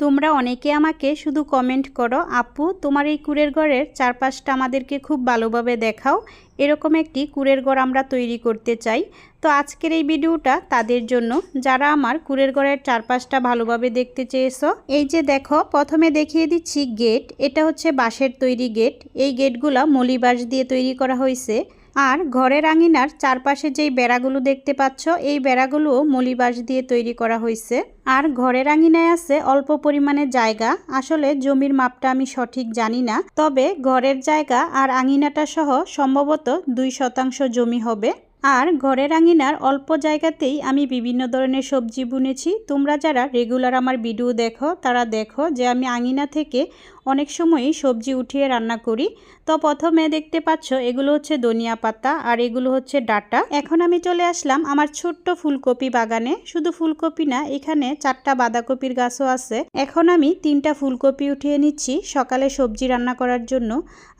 তোমরা অনেকে আমাকে শুধু কমেন্ট করো, আপু, তোমার এই কুড়ের ঘরের চারপাশটা আমাদেরকে খুব ভালোভাবে দেখাও। এরকম একটি কুড়ের ঘর আমরা তৈরি করতে চাই। তো আজকের এই ভিডিওটা তাদের জন্য। যারা আমার কুড়ের ঘরের চারপাশটা ভালোভাবে দেখতে চেয়েছো, এই যে দেখো, প্রথমে দেখিয়ে দিচ্ছি গেট এটা হচ্ছে বাঁশের তৈরি গেট এই গেটগুলো মলি বাঁশ দিয়ে তৈরি করা হয়েছে। আর ঘরের আঙিনার চারপাশে যেই বেড়াগুলো দেখতে পাচ্ছ, এই বেড়াগুলোও মলিবাস দিয়ে তৈরি করা হয়েছে আর ঘরের আঙিনায় আছে অল্প পরিমাণে জায়গা। আসলে জমির মাপটা আমি সঠিক জানি না। তবে ঘরের জায়গা আর আঙিনাটা সহ সম্ভবত দুই শতাংশ জমি হবে। আর ঘরের আঙিনার অল্প জায়গাতেই আমি বিভিন্ন ধরনের সবজি বুনেছি। তোমরা যারা রেগুলার আমার ভিডিও দেখো, তারা দেখো যে আমি আঙিনা থেকে অনেক সময়ই সবজি উঠিয়ে রান্না করি। তো প্রথমে দেখতে পাচ্ছ এগুলো হচ্ছে ধনিয়া পাতা আর এগুলো হচ্ছে ডাটা। এখন আমি চলে আসলাম আমার ছোট্ট ফুলকপি বাগানে। শুধু ফুলকপি না, এখানে চারটা বাঁধাকপির গাছও আছে। এখন আমি তিনটা ফুলকপি উঠিয়ে নিচ্ছি সকালে সবজি রান্না করার জন্য।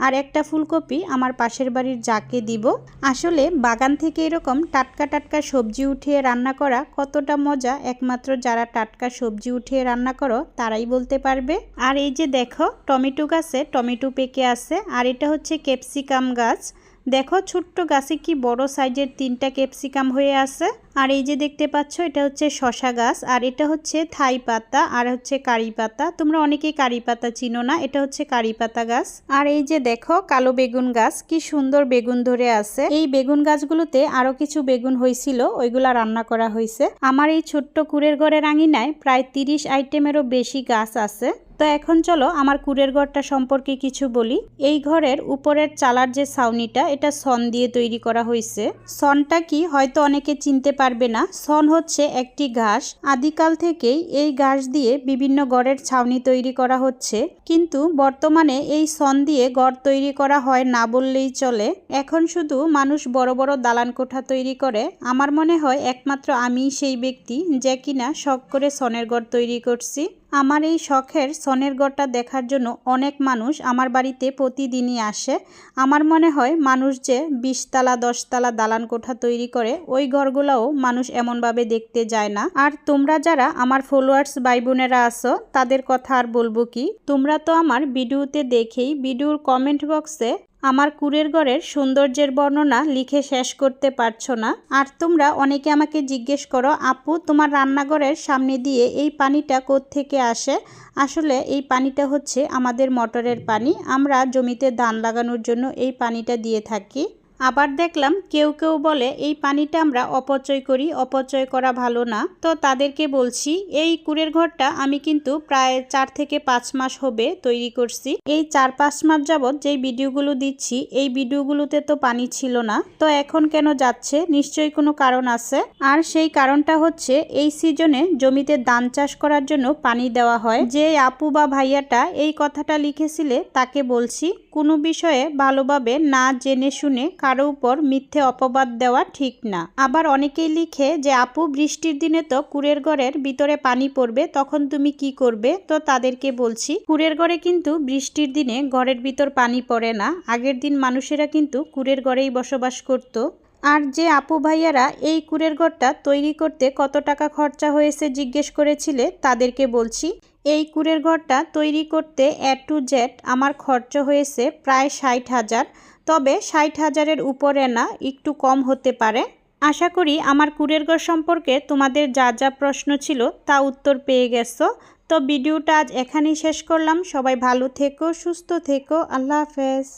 আর একটা ফুলকপি আমার পাশের বাড়ির যাকে দিব। আসলে বাগান থেকে এরকম টাটকা টাটকা সবজি উঠিয়ে রান্না করা কতটা মজা? একমাত্র যারা টাটকা সবজি উঠিয়ে রান্না করো, তারাই বলতে পারবে। আর এই যে দেখো, টমেটো গাছে টমেটো পেকে আছে, আর এটা হচ্ছে ক্যাপসিকাম গাছ। দেখো, ছোট্ট গাছে কি বড় সাইজের তিনটা ক্যাপসিকাম হয়ে আছে। আর এই যে দেখতে পাচ্ছ, এটা হচ্ছে শশা গাছ, আর এটা হচ্ছে থাই পাতা, আর হচ্ছে কারি পাতা। তোমরা অনেকেই কারি পাতা চিনো না, এটা হচ্ছে কারি পাতা গাছ। আর এই যে দেখো, কালো বেগুন গাছ, কি সুন্দর বেগুন ধরে আছে। এই বেগুন গাছগুলোতে আরও কিছু বেগুন হয়েছিল ওইগুলা রান্না করা হয়েছে আমার এই ছোট্ট কুড়ের ঘরের আঙিনায় প্রায় তিরিশ আইটেমেরও বেশি গাছ আছে। তো এখন চলো, আমার কুড়ের ঘরটা সম্পর্কে কিছু বলি। এই ঘরের উপরের চালার যে ছাউনিটা, এটা সন দিয়ে তৈরি করা হয়েছে সনটা কি হয়তো অনেকে চিনতে পারবে না। সন হচ্ছে একটি ঘাস। আদিকাল থেকেই এই ঘাস দিয়ে বিভিন্ন গড়ের ছাউনি তৈরি করা হচ্ছে। কিন্তু বর্তমানে এই সন দিয়ে গড় তৈরি করা হয় না বললেই চলে। এখন শুধু মানুষ বড় বড় দালান কোঠা তৈরি করে। আমার মনে হয় একমাত্র আমি সেই ব্যক্তি যে কিনা শখ করে সনের গড় তৈরি করছি। আমার এই শখের সনের গড়টা দেখার জন্য অনেক মানুষ আমার বাড়িতে প্রতিদিনই আসে। আমার মনে হয় মানুষ যে বিশতলা, দশতলা দালান কোঠা তৈরি করে, ওই ঘরগুলোও মানুষ এমনভাবে দেখতে যায় না। আর তোমরা যারা আমার ফলোয়ার্স ভাই বোনেরা আসো তাদের কথা আর বলব কি, তোমরা তো আমার ভিডিওতে দেখেই, ভিডিওর কমেন্ট বক্সে আমার কুরের ঘরের সৌন্দর্যের বর্ণনা লিখে শেষ করতে পারছ না। আর তোমরা অনেকে আমাকে জিজ্ঞেস করো, আপু, তোমার রান্নাঘরের সামনে দিয়ে এই পানিটা থেকে আসে? আসলে এই পানিটা হচ্ছে আমাদের মটরের পানি। আমরা জমিতে ধান লাগানোর জন্য এই পানিটা দিয়ে থাকি। আবার দেখলাম কেউ কেউ বলে, এই পানিটা আমরা অপচয় করি, অপচয় করা ভালো না। তো তাদেরকে বলছি, এই কুড়ের ঘরটা আমি কিন্তু প্রায় চার থেকে পাঁচ মাস হবে তৈরি করছি। এই চার পাঁচ মাস যাবৎ যেই ভিডিওগুলো দিচ্ছি, এই ভিডিওগুলোতে তো পানি ছিল না। তো এখন কেন যাচ্ছে? নিশ্চয়ই কোনো কারণ আছে। আর সেই কারণটা হচ্ছে, এই সিজনে জমিতে ধান চাষ করার জন্য পানি দেওয়া হয়। যে আপু বা ভাইয়াটা এই কথাটা লিখেছিলে, তাকে বলছি, কোনো বিষয়ে ভালোভাবে না জেনে শুনে কারও উপর মিথ্যে অপবাদ দেওয়া ঠিক না। আবার অনেকেই লিখে যে, আপু, বৃষ্টির দিনে তো কুড়ের ঘরের ভিতরে পানি পড়বে, তখন তুমি কি করবে? তো তাদেরকে বলছি কুড়ের ঘরে কিন্তু বৃষ্টির দিনে ঘরের ভিতর পানি পড়ে না। আগের দিন মানুষেরা কিন্তু কুড়ের ঘরেই বসবাস করত। আর যে, আপু ভাইয়ারা এই কুড়ের ঘরটা তৈরি করতে কত টাকা খরচা হয়েছে জিজ্ঞেস করেছিলে? তাদেরকে বলছি, এই কুড়ের ঘরটা তৈরি করতে এ টু জেড আমার খরচ হয়েছে প্রায় ষাট হাজার। তবে ষাট হাজারের উপরে না, একটু কম হতে পারে। আশা করি আমার কুরের ঘর সম্পর্কে তোমাদের যা যা প্রশ্ন ছিল তা উত্তর পেয়ে গেছো। তো ভিডিওটা আজ এখানেই শেষ করলাম। সবাই ভালো থেকো, সুস্থ থেকো। আল্লাহ হাফেজ।